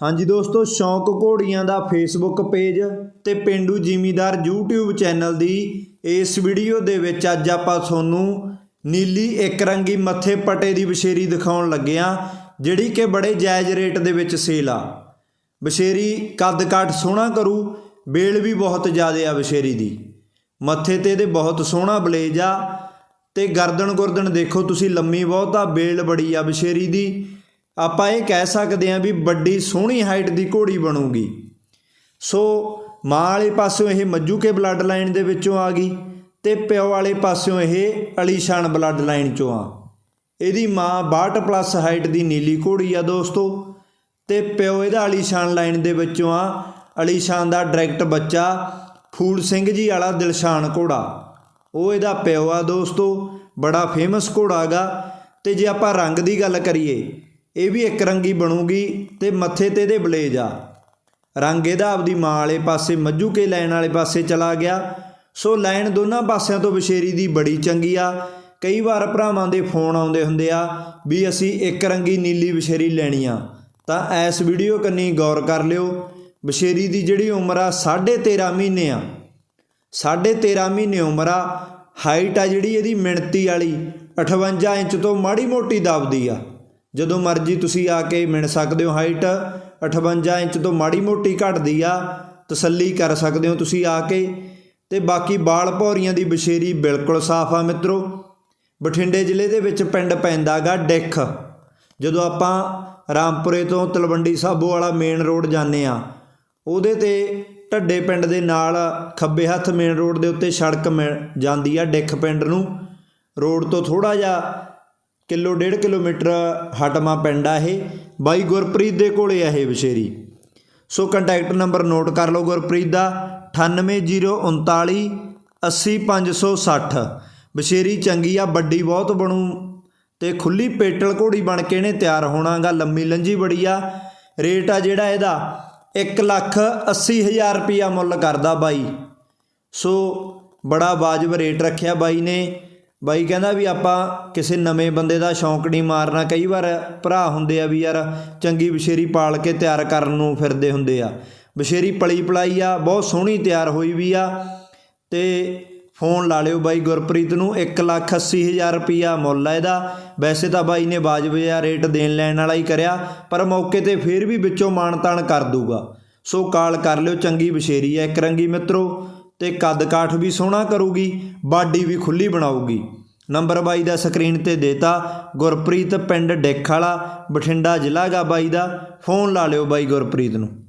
ਹਾਂਜੀ ਦੋਸਤੋ, ਸ਼ੌਂਕ ਘੋੜੀਆਂ ਦਾ ਫੇਸਬੁੱਕ ਪੇਜ ਤੇ ਪਿੰਡੂ ਜ਼ਿਮੀਦਾਰ YouTube ਚੈਨਲ ਦੀ ਇਸ ਵੀਡੀਓ ਦੇ ਵਿੱਚ ਅੱਜ ਆਪਾਂ ਤੁਹਾਨੂੰ ਨੀਲੀ ਇੱਕ ਰੰਗੀ ਮੱਥੇ ਪਟੇ ਦੀ ਬਸ਼ੇਰੀ ਦਿਖਾਉਣ ਲੱਗੇ ਆ ਜਿਹੜੀ ਕਿ ਬੜੇ ਜਾਇਜ਼ ਰੇਟ ਦੇ ਵਿੱਚ ਸੇਲ ਆ। ਬਸ਼ੇਰੀ ਕੱਦ ਕਾਠ ਸੋਹਣਾ ਕਰੂ, ਬੇਲ ਵੀ ਬਹੁਤ ਜ਼ਿਆਦਾ ਆ ਬਸ਼ੇਰੀ ਦੀ। ਮੱਥੇ ਤੇ ਇਹਦੇ ਬਹੁਤ ਸੋਹਣਾ ਬਲੇਜ ਆ ਤੇ ਗਰਦਨ ਗੁਰਦਨ ਦੇਖੋ ਤੁਸੀਂ ਲੰਮੀ ਬਹੁਤ ਆ, ਬੇਲ ਬੜੀ ਆ ਬਸ਼ੇਰੀ ਦੀ। ਆਪਾਂ ਇਹ ਕਹਿ ਸਕਦੇ ਹਾਂ ਵੀ ਵੱਡੀ ਸੋਹਣੀ ਹਾਈਟ ਦੀ ਘੋੜੀ ਬਣੂਗੀ। ਸੋ ਮਾਂ ਵਾਲੇ ਪਾਸਿਓਂ ਇਹ ਮੱਜੂਕੇ ਬਲੱਡ ਲਾਈਨ ਦੇ ਵਿੱਚੋਂ ਆ ਗਈ ਤੇ ਪਿਓ ਵਾਲੇ ਪਾਸਿਓਂ ਇਹ ਅਲੀਸ਼ਾਨ ਬਲੱਡ ਲਾਈਨ ਚੋਂ ਆ। ਇਹਦੀ ਮਾਂ 62 ਪਲੱਸ ਹਾਈਟ ਦੀ ਨੀਲੀ ਘੋੜੀ ਆ ਦੋਸਤੋ ਤੇ ਪਿਓ ਇਹਦਾ ਅਲੀਸ਼ਾਨ ਲਾਈਨ ਦੇ ਵਿੱਚੋਂ ਆ। ਅਲੀਸ਼ਾਨ ਦਾ ਡਾਇਰੈਕਟ ਬੱਚਾ ਫੂਲ ਸਿੰਘ ਜੀ ਵਾਲਾ ਦਿਲਸ਼ਾਨ ਘੋੜਾ। ਉਹ ਇਹਦਾ ਪਿਓ ਆ ਦੋਸਤੋ, ਬੜਾ ਫੇਮਸ ਘੋੜਾ ਗਾ ਤੇ ਜੇ ਆਪਾਂ ਰੰਗ ਦੀ ਗੱਲ ਕਰੀਏ ਇਹ ਵੀ ਇੱਕ ਰੰਗੀ ਬਣੂਗੀ ਤੇ ਮੱਥੇ ਤੇ ਇਹਦੇ ਬਲੇਜ ਆ। ਰੰਗ ਇਹਦਾ ਆਪਦੀ ਮਾਂ ਵਾਲੇ ਪਾਸੇ, ਮੱਝੂ ਕੇ ਲੈਣ ਵਾਲੇ ਪਾਸੇ ਚਲਾ ਗਿਆ। ਸੋ ਲਾਈਨ ਦੋਨਾਂ ਪਾਸਿਆਂ ਤੋਂ ਬਸ਼ੇਰੀ ਦੀ ਬੜੀ ਚੰਗੀ ਆ। ਕਈ ਵਾਰ ਭਰਾਵਾਂ ਦੇ ਫੋਨ ਆਉਂਦੇ ਹੁੰਦੇ ਆ ਵੀ ਅਸੀਂ ਇੱਕ ਰੰਗੀ ਨੀਲੀ ਬਸ਼ੇਰੀ ਲੈਣੀ ਆ। ਤਾਂ ਇਸ ਵੀਡੀਓ ਕੰਨੀ ਗੌਰ ਕਰ ਲਿਓ। ਬਸ਼ੇਰੀ ਦੀ ਜਿਹੜੀ ਉਮਰ ਆ 13.5 ਮਹੀਨੇ ਆ। 13.5 ਮਹੀਨੇ ਉਮਰ ਆ। ਹਾਈਟ ਆ ਜਿਹੜੀ ਇਹਦੀ ਮਿਣਤੀ ਵਾਲੀ 58 ਇੰਚ ਤੋਂ ਮਾੜੀ ਮੋਟੀ ਦਬਦੀ ਆ। ਜਦੋਂ ਮਰਜ਼ੀ ਤੁਸੀਂ ਆ ਕੇ ਮਿਣ ਸਕਦੇ ਹੋ ਹਾਈਟ 58 ਇੰਚ ਤੋਂ ਮਾੜੀ ਮੋਟੀ ਘਟਦੀ ਆ, ਤਸੱਲੀ ਕਰ ਸਕਦੇ ਹੋ ਤੁਸੀਂ ਆ ਕੇ। ਤੇ ਬਾਕੀ ਬਾਲ ਭੌਰੀਆਂ ਦੀ ਬਸ਼ੇਰੀ ਬਿਲਕੁਲ ਸਾਫ਼ ਆ ਮਿੱਤਰੋ। ਬਠਿੰਡੇ ਜ਼ਿਲ੍ਹੇ ਦੇ ਵਿੱਚ ਪਿੰਡ ਪੈਂਦਾਗਾ ਡਿੱਖ। ਜਦੋਂ ਆਪਾਂ ਰਾਮਪੁਰੇ ਤੋਂ ਤਲਵੰਡੀ ਸਾਬੋ ਵਾਲਾ ਮੇਨ ਰੋਡ ਜਾਂਦੇ ਆ, ਉਹਦੇ ਤੇ ਢੱਡੇ ਪਿੰਡ ਦੇ ਨਾਲ ਖੱਬੇ ਹੱਥ ਮੇਨ ਰੋਡ ਦੇ ਉੱਤੇ ਸੜਕ ਮਿਲ- ਜਾਂਦੀ ਆ ਡਿੱਖ ਪਿੰਡ ਨੂੰ। ਰੋਡ ਤੋਂ ਥੋੜਾ ਜਿਹਾ ਕਿਲੋ ਡੇਢ ਕਿਲੋਮੀਟਰ ਹਟਮਾ ਪਿੰਡ ਆ ਇਹ। ਬਾਈ ਗੁਰਪ੍ਰੀਤ ਦੇ ਕੋਲੇ ਆ ਇਹ ਵਿਸ਼ੇਰੀ। ਸੋ ਕੰਟੈਕਟ ਨੰਬਰ ਨੋਟ ਕਰ ਲਓ ਗੁਰਪ੍ਰੀਤ ਦਾ 98039 80560 ਬਸ਼ੇਰੀ ਚੰਗੀ ਆ, ਵੱਡੀ ਬਹੁਤ ਬਣੂ ਤੇ ਖੁੱਲੀ ਪੇਟਲ ਘੋੜੀ ਬਣ ਕੇ ਇਹਨੇ ਤਿਆਰ ਹੋਣਾਗਾ ਲੰਮੀ ਲੰਜੀ ਬੜੀ ਆ। ਰੇਟ ਆ ਜਿਹੜਾ ਇਹਦਾ 1 ਲੱਖ 80 ਹਜ਼ਾਰ ਰੁਪਿਆ ਮੁੱਲ ਕਰਦਾ ਬਾਈ। ਸੋ ਬੜਾ ਵਾਜਬ ਰੇਟ ਰੱਖਿਆ ਬਾਈ ਨੇ। ਬਾਈ ਕਹਿੰਦਾ ਵੀ ਆਪਾਂ ਕਿਸੇ ਨਵੇਂ ਬੰਦੇ ਦਾ ਸ਼ੌਂਕ ਨਹੀਂ ਮਾਰਨਾ। ਕਈ ਵਾਰ ਭਰਾ ਹੁੰਦੇ ਆ ਵੀ ਯਾਰ ਚੰਗੀ ਬਸ਼ੇਰੀ ਪਾਲ ਕੇ ਤਿਆਰ ਕਰਨ ਨੂੰ ਫਿਰਦੇ ਹੁੰਦੇ ਆ। ਬਸ਼ੇਰੀ ਪਲੀ ਪਲਾਈ ਆ, ਬਹੁਤ ਸੋਹਣੀ ਤਿਆਰ ਹੋਈ ਵੀ ਆ। ਤੇ ਫੋਨ ਲਾ ਲਿਓ ਬਾਈ ਗੁਰਪ੍ਰੀਤ ਨੂੰ 180000 ਰੁਪਿਆ ਮੁੱਲ ਆ ਇਹਦਾ। ਵੈਸੇ ਤਾਂ ਬਾਈ ਨੇ ਵਾਜਬ ਜਿਹਾ ਰੇਟ ਦੇਣ ਲੈਣ ਵਾਲਾ ਹੀ ਕਰਿਆ, ਪਰ ਮੌਕੇ ਤੇ ਫੇਰ ਵੀ ਵਿੱਚੋਂ ਮਾਨਤਾਨ ਕਰ ਦੂਗਾ। ਸੋ ਕਾਲ ਕਰ ਲਿਓ ਚੰਗੀ ਬਸ਼ੇਰੀ ਆ ਇੱਕ ਰੰਗੀ ਮਿੱਤਰੋ। ਤੇ ਕੱਦ ਕਾਠ ਵੀ ਸੋਹਣਾ ਕਰੂਗੀ, ਬਾਡੀ ਵੀ ਖੁੱਲੀ ਬਣਾਊਗੀ। ਨੰਬਰ ਬਾਈ ਦਾ ਸਕਰੀਨ ਤੇ ਦੇਤਾ ਗੁਰਪ੍ਰੀਤ ਪਿੰਡ ਡਿੱਖ ਵਾਲਾ ਬਠਿੰਡਾ ਜ਼ਿਲ੍ਹਾ ਗਾ ਬਾਈ ਦਾ। ਫੋਨ ਲਾ ਲਿਓ ਬਾਈ ਗੁਰਪ੍ਰੀਤ ਨੂੰ।